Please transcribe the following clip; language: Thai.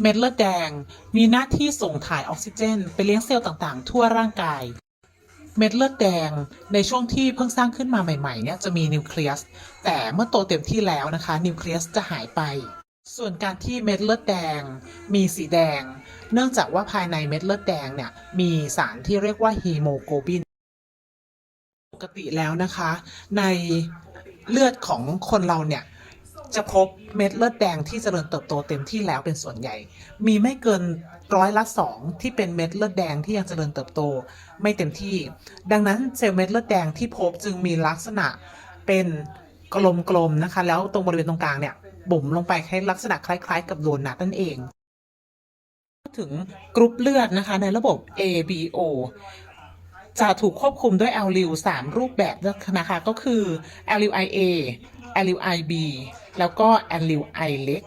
เม็ดเลือดแดง มีหน้าที่ส่งถ่ายออกซิเจน ไปเลี้ยงเซลล์ต่างๆ ทั่วร่างกาย เม็ดเลือดแดงในช่วงที่เพิ่งสร้างขึ้นมาใหม่ๆเนี่ยจะมีนิวเคลียส แต่เมื่อโตเต็มที่แล้วนะคะ นิวเคลียสจะหายไป ส่วนการที่เม็ดเลือดแดง มีสีแดง เนื่องจากว่าภายในเม็ดเลือดแดงเนี่ยมีสารที่เรียกว่าฮีโมโกลบิน ปกติแล้วนะคะ ในเลือดของคนเราเนี่ย จะพบเม็ดเลือดแดงที่เจริญเติบโตเต็มที่แล้วเป็นส่วนใหญ่ มีไม่เกินร้อยละสองที่เป็นเม็ดเลือดแดงที่ยังเจริญเติบโต ไม่เต็มที่ ดังนั้นเซลล์เม็ดเลือดแดงที่พบจึงมีลักษณะเป็นกลมๆนะคะ แล้วตรงบริเวณตรงกลางเนี่ยบุ๋มลงไปให้ลักษณะคล้าย ๆ กับโดนัทนั่นเอง ถึงกรุ๊ปเลือดนะคะในระบบ ABO จะถูกควบคุมด้วย a l l y l 3รูปแบบนะคะก็คือ a l แล้วก็แอนลิวไอเล็ก